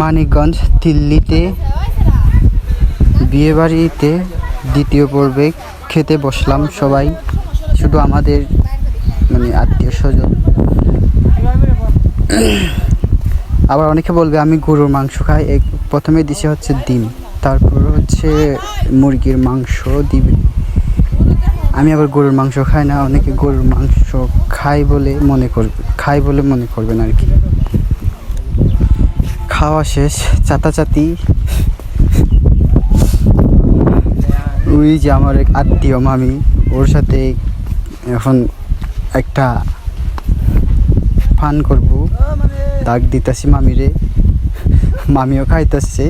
মানিকগঞ্জ, দিল্লিতে বিয়েবাড়িতে দ্বিতীয় পর্বে খেতে বসলাম সবাই, শুধু আমাদের মানে আত্মীয় স্বজন। আবার অনেকে বলবে, আমি গরুর মাংস খাই। এক প্রথমে দিছে হচ্ছে ডিম, তারপর হচ্ছে মুরগির মাংস দিবে। আমি আবার গরুর মাংস খাই না, অনেকে গরুর মাংস খাই বলে মনে করবে খাই বলে মনে করবেন আর কি। খাওয়া শেষ, চাতাচাতি। ওই যে আমার এক আত্মীয় মামি, ওর সাথে এখন একটা ফান করব। দাগ দিতাছি মামিরে। মামিও খাইতেছে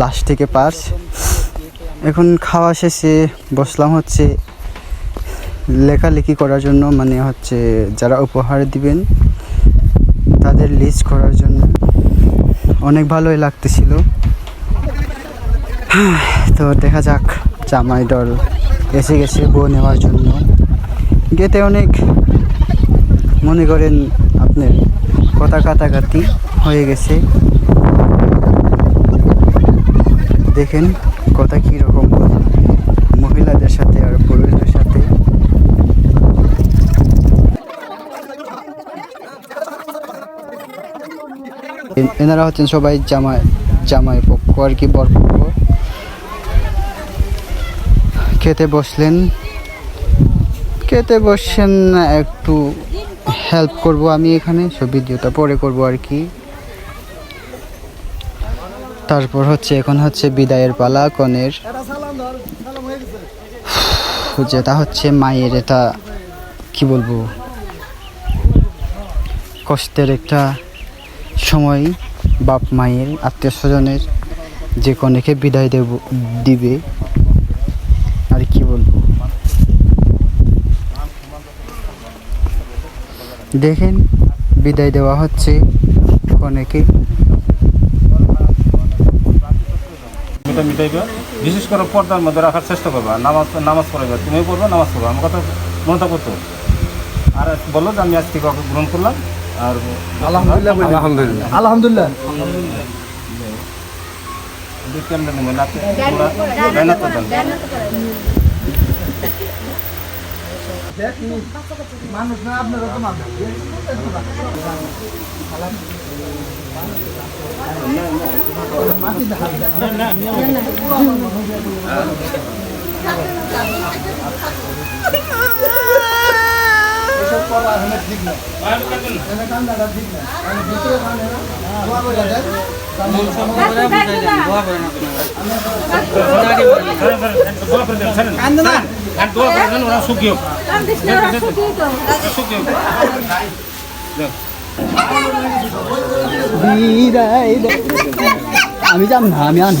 লাস্ট থেকে পাস। এখন খাওয়া শেষে বসলাম হচ্ছে লেখালেখি করার জন্য মানে হচ্ছে যারা উপহার দিবেন, তাদের লিস্ট করার জন্য। অনেক ভালোই লাগতেছিল। তো দেখা যাক, জামাই দল এসে গেছে বউ নেওয়ার জন্য। গেতে অনেক মনে করেন আপনার কথা কাটাকাটি হয়ে গেছে। দেখেন কথা কীরকম মহিলাদের সাথে আর পুরুষদের সাথে এ- এনারা হচ্ছেন সবাই জামাই জামাই পক্ষ আর কি, বর পক্ষ। খেতে বসলেন। খেতে বসছেন, একটু হেল্প করব আমি এখানে সব ভিডিওটা পরে করব আর কি। তারপর হচ্ছে, এখন হচ্ছে বিদায়ের পালা, কনের। যেটা হচ্ছে মায়ের এটা, কি বলব? কষ্টের একটা সময় বাপ মায়ের, আত্মীয় স্বজনের যে কনেকে বিদায় দেব, দিবে। আর কি বলব? দেখেন, বিদায় দেওয়া হচ্ছে কনেকে। বিশেষ করে পর্দার মধ্যে রাখার চেষ্টা করবা। নামাজ নামাজ পড়াইবা তুমি পড়বে, নামাজ পড়বা। আমার কথা মনে করতো আর বলল যে আমি আজ থেকে গ্রহণ করলাম। আর আলহামদুলিল্লাহ আলহামদুলিল্লাহ। আলহামদুলিল্লাহ। মানুষ না আপনারা তো মানুষ। এসব করা এখানে ঠিক না এখানে কান্দাটা ঠিক না আমি ভিতরে দোয়া করে দেন। আমি না আমি আনব।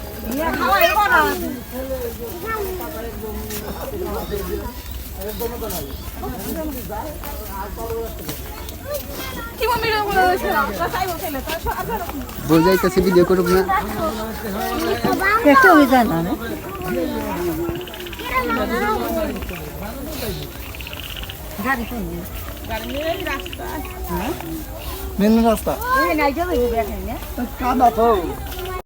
বোঝাইতেছি ভিডিও করুক না। হয়ে মেন রাস্তা। না কাদা তো।